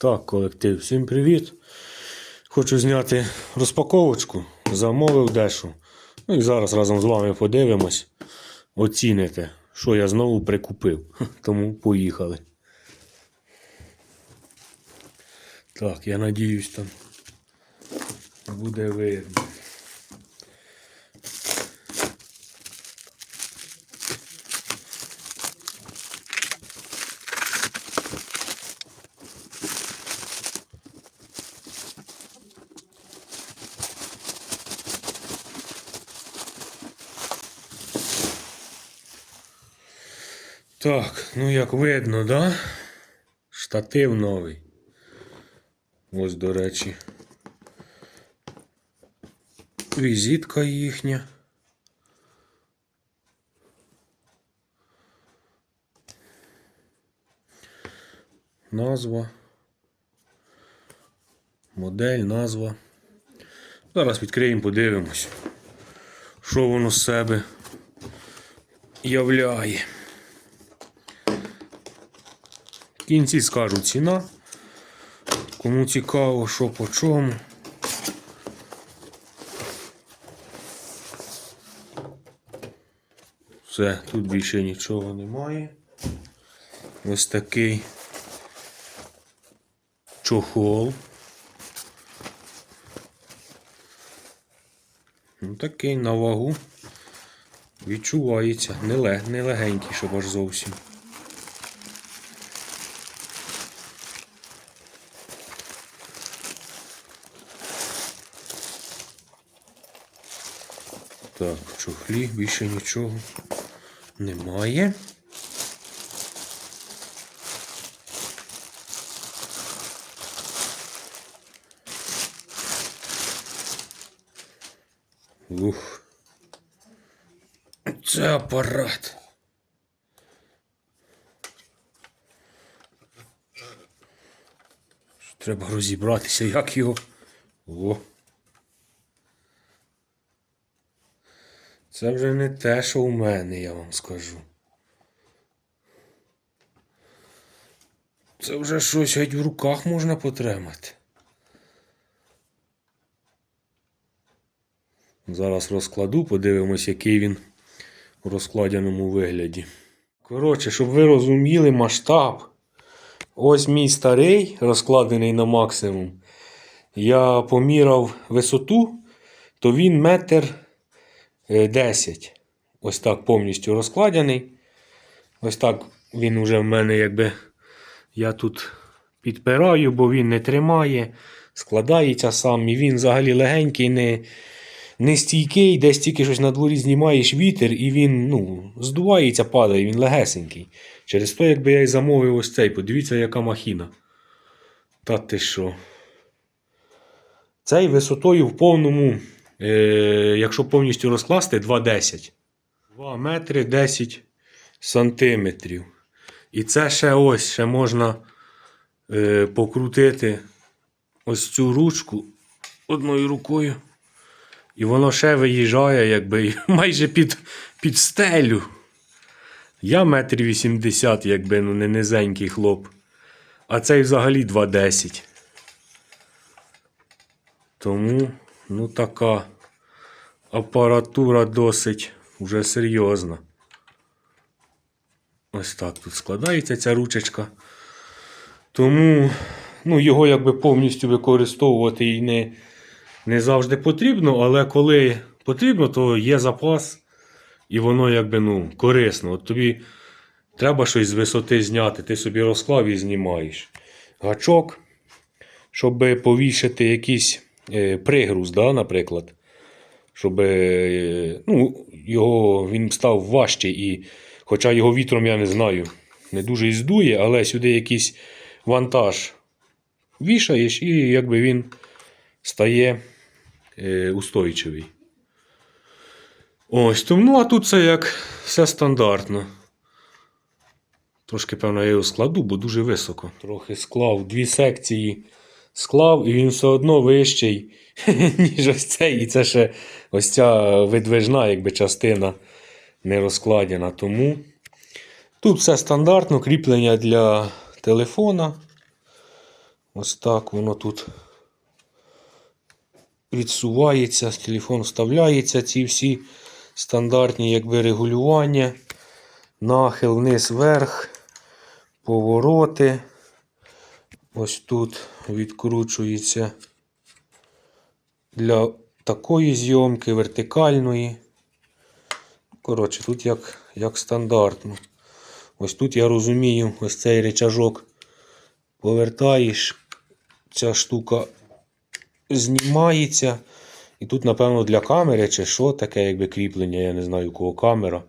Так, колектив, всім привіт. Хочу зняти розпаковочку, замовив дещо. Ну і зараз разом з вами подивимось, оціните, що я знову прикупив. Тому поїхали. Так, я надіюсь, там буде видно. Так, ну як видно, да? Штатив новий. Ось, до речі. Візитка їхня. Назва. Модель, назва. Зараз відкриємо, подивимось, що воно з себе являє. В кінці скажу ціна. Кому цікаво, що по чому. Все, тут більше нічого немає. Ось такий чохол. Ну, такий на вагу. Відчувається. Не, лег, не щоб аж зовсім. Так, в чохлі більше нічого немає. Ух. Це апарат. Треба розібратися, як його. О. Це вже не те, що у мене, я вам скажу. Це вже щось геть в руках можна потримати. Зараз розкладу, подивимось, який він у розкладеному вигляді. Коротше, щоб ви розуміли масштаб. Ось мій старий, розкладений на максимум. Я поміряв висоту, то він метр 10. Ось так повністю розкладений. Ось так він уже в мене якби я тут підпираю, бо він не тримає, складається сам. І він взагалі легенький, не, не стійкий, десь тільки щось на дворі знімаєш вітер, і він ну, здувається, падає, він легесенький. Через то, якби я і замовив ось цей, подивіться, яка махіна. Та ти що? Цей висотою в повному, е, якщо повністю розкласти, 2,10. 2 метри 10 сантиметрів. І це ще ось ще можна е, покрутити ось цю ручку одною рукою. І воно ще виїжджає, якби майже під, під стелю. Я метр вісімдесят, якби ну не низенький хлоп. А цей взагалі 2,10. Тому, ну, така апаратура досить вже серйозна. Ось так тут складається ця ручечка. Тому ну, його якби повністю використовувати і не, не завжди потрібно, але коли потрібно, то є запас, і воно якби ну, корисно. От тобі треба щось з висоти зняти, ти собі розклав і знімаєш. Гачок, щоб повішати якийсь е, пригруз, да, наприклад. Щоб е, ну, його, він став важчий і Хоча його вітром я не знаю, не дуже і здує, але сюди якийсь вантаж вішаєш, і якби він стає е, устойчивий. Ось тому, ну, а тут це як все стандартно. Трошки, певно, я його складу, бо дуже високо. Трохи склав дві секції склав, і він все одно вищий, ніж ось цей. І це ще ось ця видвижна якби, частина не розкладена. Тому тут все стандартно, кріплення для телефона. Ось так воно тут відсувається, телефон вставляється, ці всі стандартні якби регулювання, нахил вниз вверх, повороти. Ось тут відкручується для такої зйомки, вертикальної. Коротше, тут як, як стандартно. Ось тут я розумію, ось цей речажок повертаєш, ця штука знімається. І тут, напевно, для камери чи що таке, якби кріплення, я не знаю, у кого камера.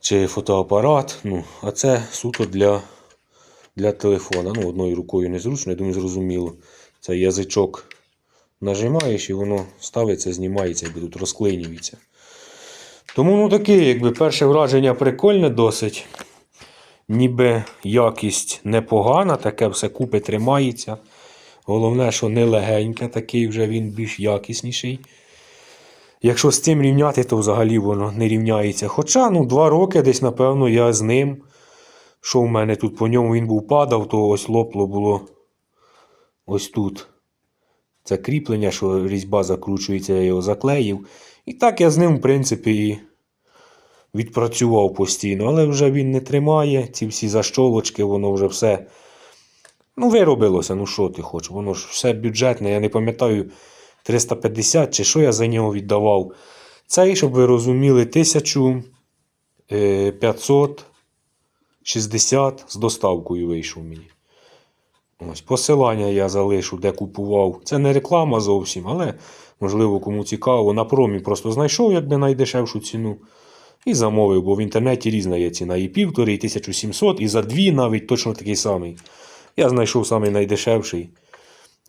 Чи фотоапарат. Ну, а це суто для, для телефона. Ну, одною рукою незручно, я думаю, зрозуміло. Це язичок нажимаєш і воно ставиться, знімається, якби тут розклинюється. Тому, ну таке, якби перше враження прикольне досить. Ніби якість непогана, таке все купи тримається. Головне, що не легеньке, такий вже він більш якісніший. Якщо з цим рівняти, то взагалі воно не рівняється. Хоча, ну, два роки десь, напевно, я з ним. Що в мене тут по ньому він був падав, то ось лопло було ось тут. Це кріплення, що різьба закручується, я його заклеїв. І так я з ним, в принципі, і відпрацював постійно. Але вже він не тримає. Ці всі защолочки, воно вже все. Ну, виробилося, ну що ти хочеш? Воно ж все бюджетне, я не пам'ятаю 350 чи що я за нього віддавав. Цей, щоб ви розуміли, 1560 з доставкою вийшов мені. Ось, посилання я залишу, де купував. Це не реклама зовсім, але можливо кому цікаво. На промі просто знайшов якби найдешевшу ціну. І замовив, бо в інтернеті різна є ціна. І півтори, і 1700, і за дві навіть точно такий самий. Я знайшов самий найдешевший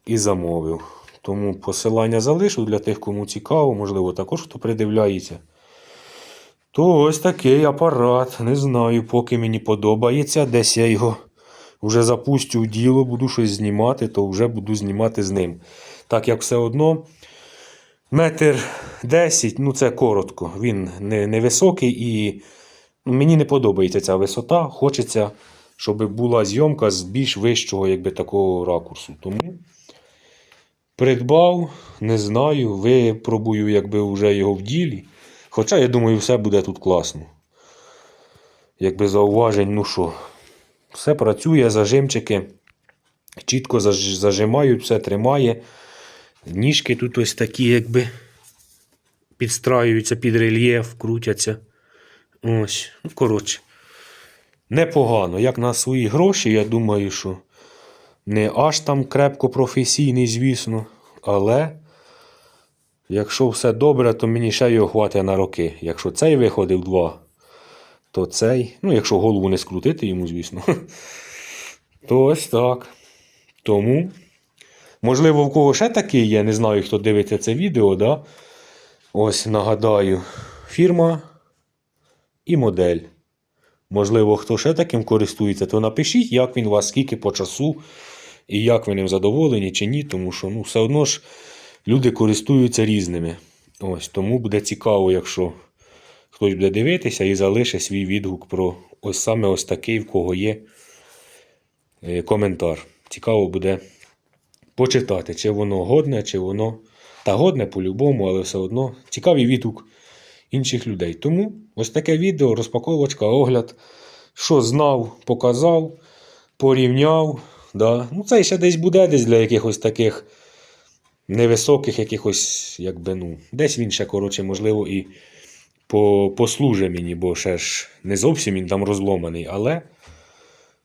і замовив. Тому посилання залишу для тих, кому цікаво, можливо, також хто придивляється. То ось такий апарат. Не знаю, поки мені подобається. Десь я його вже запустю в діло, буду щось знімати, то вже буду знімати з ним. Так як все одно. Метр 10, ну це коротко. Він не, не високий і мені не подобається ця висота. Хочеться, щоб була зйомка з більш вищого, якби такого ракурсу. Тому придбав, не знаю, випробую, якби вже його в ділі. Хоча, я думаю, все буде тут класно. Якби зауважень, ну що, все працює, зажимчики чітко зажимають, все тримає. Ніжки тут ось такі, якби підстраюються під рельєф, крутяться. Ось, ну, коротше. Непогано. Як на свої гроші, я думаю, що не аж там крепко професійний, звісно. Але якщо все добре, то мені ще його хватить на роки. Якщо цей виходив два, то цей. Ну, якщо голову не скрутити йому, звісно. То ось так. Тому. Можливо, в кого ще такий є, не знаю, хто дивиться це відео, да? Ось нагадаю, фірма і модель. Можливо, хто ще таким користується, то напишіть, як він у вас, скільки по часу, і як ви ним задоволені чи ні, тому що ну, все одно ж люди користуються різними. Ось, тому буде цікаво, якщо хтось буде дивитися і залишить свій відгук про ось саме ось такий, в кого є е, коментар. Цікаво буде почитати, чи воно годне, чи воно. Та годне по-любому, але все одно цікавий відгук інших людей. Тому ось таке відео, розпаковочка, огляд. Що знав, показав, порівняв. Да. Ну, це ще десь буде десь для якихось таких невисоких, якихось, якби, ну, десь він ще, коротше, можливо, і по, послуже мені, бо ще ж не зовсім він там розломаний, але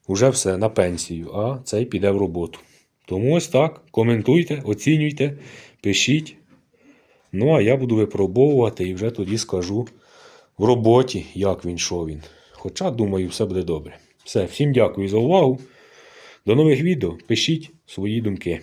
вже все на пенсію, а цей піде в роботу. Тому ось так. Коментуйте, оцінюйте, пишіть. Ну, а я буду випробовувати і вже тоді скажу в роботі, як він, що він. Хоча, думаю, все буде добре. Все, всім дякую за увагу. До нових відео. Пишіть свої думки.